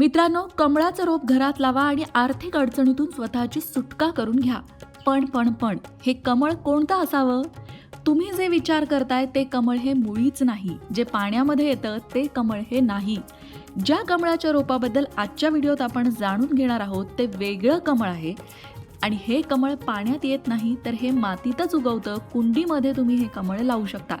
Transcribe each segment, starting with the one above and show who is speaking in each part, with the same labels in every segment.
Speaker 1: मित्रांनो कमळाचं रोप घरात लावा आणि आर्थिक अडचणीतून स्वतःची सुटका करून घ्या. पण पण पण हे कमळ कोणतं असावं? तुम्ही जे विचार करताय ते कमळ हे मुळीच नाही. जे पाण्यामध्ये येतं ते कमळ हे नाही. ज्या कमळाच्या रोपाबद्दल आजच्या व्हिडिओत आपण जाणून घेणार आहोत ते वेगळं कमळ आहे. आणि हे कमळ पाण्यात येत नाही तर हे मातीतच उगवतं. कुंडीमध्ये तुम्ही हे कमळ लावू शकता.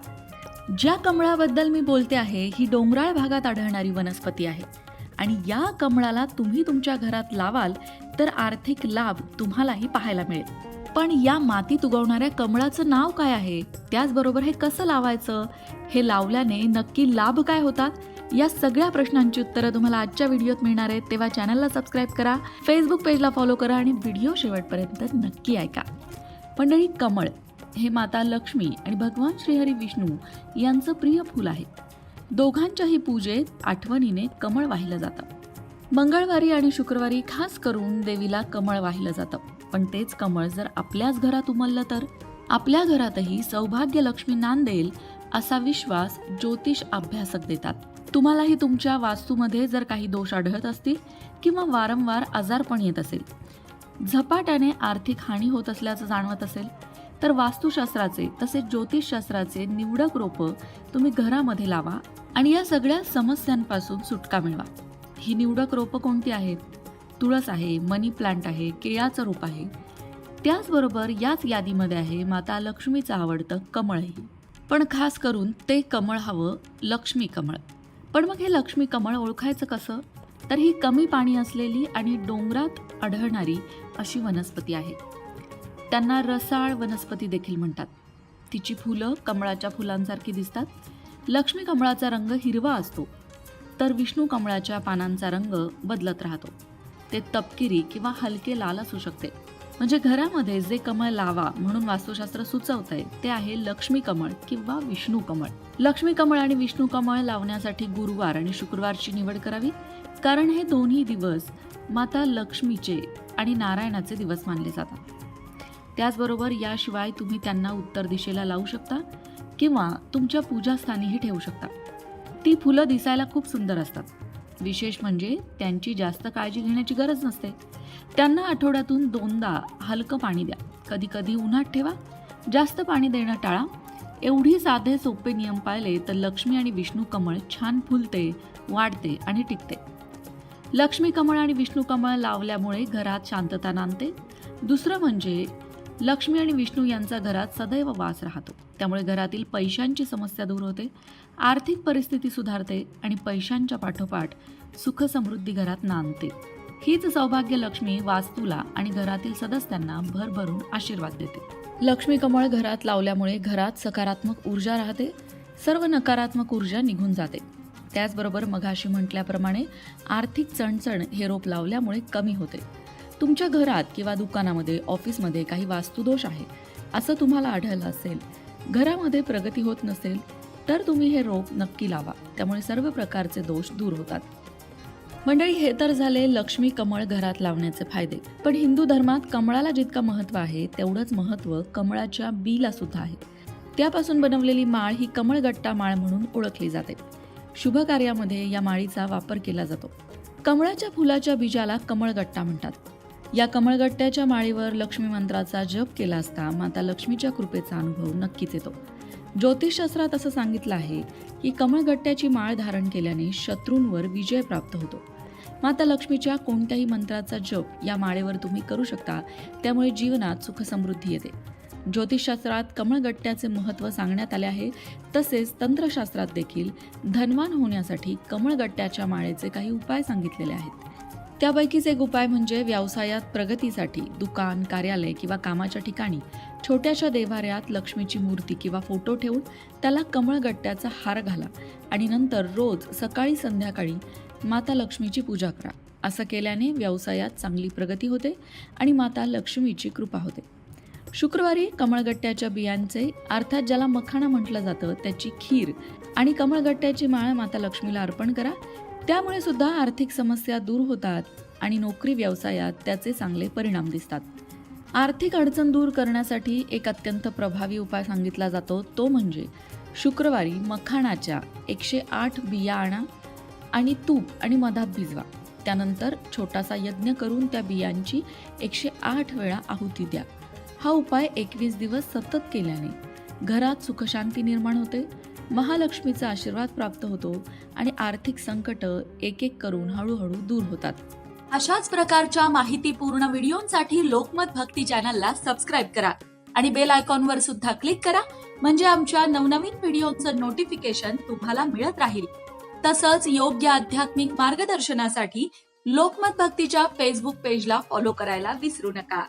Speaker 1: ज्या कमळाबद्दल मी बोलते आहे ही डोंगराळ भागात आढळणारी वनस्पती आहे. आणि या कमळाला तुम्ही तुमच्या घरात लावाल तर आर्थिक लाभ तुम्हालाही पाहायला मिळेल. पण या मातीत उगवणाऱ्या कमळाचं नाव काय आहे? त्याचबरोबर हे कसं लावायचं? हे लावल्याने नक्की लाभ काय होतात? या सगळ्या प्रश्नांची उत्तरं तुम्हाला आजच्या व्हिडिओत मिळणार आहेत. तेव्हा चॅनलला सबस्क्राईब करा फेसबुक पेजला फॉलो करा आणि व्हिडिओ शेवटपर्यंत नक्की ऐका. मंडळी कमळ हे माता लक्ष्मी आणि भगवान श्रीहरी विष्णू यांचं प्रिय फूल आहे. दोघांच्याही पूजेत आठवणीने कमळ वाहिलं जातं. मंगळवारी आणि शुक्रवारी खास करून देवीला कमळ वाहिलं जातं. पण तेच कमळ जर आपल्याच घरात उमललं तर? आपल्या घरातही सौभाग्य लक्ष्मी नांदेल असा विश्वास ज्योतिष अभ्यासक देतात. तुम्हालाही तुमच्या वास्तूमध्ये जर काही दोष आढळत असतील किंवा वारंवार आजारपण येत असेल. झपाट्याने आर्थिक हानी होत असल्याचं जाणवत असेल. तर वास्तुशास्त्राचे तसेच ज्योतिषशास्त्राचे निवडक रोपं तुम्ही घरामध्ये लावा आणि या सगळ्या समस्यांपासून सुटका मिळवा. ही निवडक रोपं कोणती आहेत? तुळस आहे मनी प्लांट आहे केळाचं रोप आहे. त्याचबरोबर याच यादीमध्ये आहे माता लक्ष्मीचं आवडतं कमळही. पण खास करून ते कमळ हवं लक्ष्मी कमळ. पण मग हे लक्ष्मी कमळ ओळखायचं कसं? तर ही कमी पाणी असलेली आणि डोंगरात आढळणारी अशी वनस्पती आहे. त्यांना रसाळ वनस्पती देखील म्हणतात. तिची फुलं कमळाच्या फुलांसारखी दिसतात. लक्ष्मी कमळाचा रंग हिरवा असतो. तर विष्णू कमळाच्या पानांचा रंग बदलत राहतो. ते तपकिरी किंवा हलके लाल असू शकते. म्हणजे घरामध्ये जे कमळ लावा म्हणून वास्तुशास्त्र सुचवत आहे ते आहे लक्ष्मी कमळ किंवा विष्णू कमळ. लक्ष्मी कमळ आणि विष्णू कमळ लावण्यासाठी गुरुवार आणि शुक्रवारची निवड करावी कारण हे दोन्ही दिवस माता लक्ष्मीचे आणि नारायणाचे दिवस मानले जातात. त्याचबरोबर याशिवाय तुम्ही त्यांना उत्तर दिशेला लावू शकता किंवा तुमच्या पूजास्थानीही ठेवू शकता. ती फुलं दिसायला खूप सुंदर असतात. विशेष म्हणजे त्यांची जास्त काळजी घेण्याची गरज नसते. त्यांना आठवड्यातून दोनदा हलकं पाणी द्या. कधी कधी उन्हात ठेवा. जास्त पाणी देणं टाळा. एवढी साधे सोपे नियम पाळले तर लक्ष्मी आणि विष्णू कमळ छान फुलते वाढते आणि टिकते. लक्ष्मी कमळ आणि विष्णू कमळ लावल्यामुळे घरात शांतता नांदते. दुसरं म्हणजे लक्ष्मी आणि विष्णू यांचा घरात सदैव वास राहतो. त्यामुळे घरातील पैशांची समस्या दूर होते. आर्थिक परिस्थिती सुधारते आणि पैशांच्या पाठोपाठ सुखसमृद्धी घरात नांदते. हीच सौभाग्य लक्ष्मी वास्तूला आणि घरातील सदस्यांना भरभरून आशीर्वाद देते. लक्ष्मी कमळ घरात लावल्यामुळे घरात सकारात्मक ऊर्जा राहते. सर्व नकारात्मक ऊर्जा निघून जाते. त्याचबरोबर मघाशी म्हटल्याप्रमाणे आर्थिक चणचण हे रोप लावल्यामुळे कमी होते. तुमच्या घरात किंवा दुकानामध्ये ऑफिसमध्ये काही वास्तुदोष आहे असं तुम्हाला आढळलं असेल घरामध्ये प्रगती होत नसेल तर तुम्ही हे रोप नक्की लावा. त्यामुळे सर्व प्रकारचे दोष दूर होतात. मंडळी हे तर झाले लक्ष्मी कमळ घरात लावण्याचे फायदे. पण हिंदू धर्मात कमळाला जितकं महत्त्व आहे तेवढंच महत्त्व कमळाच्या बीला सुद्धा आहे. त्यापासून बनवलेली माळ ही कमळगट्टा माळ म्हणून ओळखली जाते. शुभ कार्यामध्ये या माळीचा वापर केला जातो. कमळाच्या फुलाच्या बीजाला कमळगट्टा म्हणतात. या कमळगट्ट्याच्या माळीवर लक्ष्मी मंत्राचा जप केला असता माता लक्ष्मीच्या कृपेचा अनुभव नक्कीच येतो. ज्योतिषशास्त्रात असं सांगितलं आहे की कमळगट्ट्याची माळ धारण केल्याने शत्रूंवर विजय प्राप्त होतो. माता लक्ष्मीच्या कोणत्याही मंत्राचा जप या माळेवर तुम्ही करू शकता त्यामुळे जीवनात सुखसमृद्धी येते. ज्योतिषशास्त्रात कमळगट्ट्याचे महत्त्व सांगण्यात आले आहे तसेच तंत्रशास्त्रात देखील धनवान होण्यासाठी कमळगट्ट्याच्या माळेचे काही उपाय सांगितलेले आहेत. त्यापैकीच एक उपाय म्हणजे व्यवसायात प्रगतीसाठी दुकान कार्यालय किंवा कामाच्या ठिकाणी छोट्याशा देवाऱ्यात लक्ष्मीची मूर्ती किंवा फोटो ठेवून त्याला कमळगट्ट्याचा हार घाला आणि नंतर रोज सकाळी संध्याकाळी माता लक्ष्मीची पूजा करा. असं केल्याने व्यवसायात चांगली प्रगती होते आणि माता लक्ष्मीची कृपा होते. शुक्रवारी कमळगट्ट्याच्या बियांचे अर्थात ज्याला मखाणा म्हटलं जातं त्याची खीर आणि कमळगट्ट्याची माळ माता लक्ष्मीला अर्पण करा. त्यामुळे सुद्धा आर्थिक समस्या दूर होतात आणि नोकरी व्यवसायात त्याचे चांगले परिणाम दिसतात. आर्थिक अडचण दूर करण्यासाठी एक अत्यंत प्रभावी उपाय सांगितला जातो तो म्हणजे शुक्रवारी मखाणाच्या एकशे आठ बिया आणा आणि तूप आणि मधात भिजवा. त्यानंतर छोटासा यज्ञ करून त्या बियांची एकशे आठ वेळा आहुती द्या. हा उपाय एकवीस दिवस सतत केल्याने घरात सुखशांती निर्माण होते महालक्ष्मीचा आशीर्वाद प्राप्त होतो आणि आर्थिक संकट एक एक करून हळूहळू दूर होतात.
Speaker 2: अशाच प्रकारच्या माहितीपूर्ण व्हिडिओंसाठी लोकमत भक्ती चॅनलला सबस्क्राईब करा आणि बेल आयकॉनवर सुद्धा क्लिक करा म्हणजे आमच्या नवनवीन व्हिडिओचं नोटिफिकेशन तुम्हाला मिळत राहील. तसंच योग्य आध्यात्मिक मार्गदर्शनासाठी लोकमत भक्तीच्या फेसबुक पेजला फॉलो करायला विसरू नका.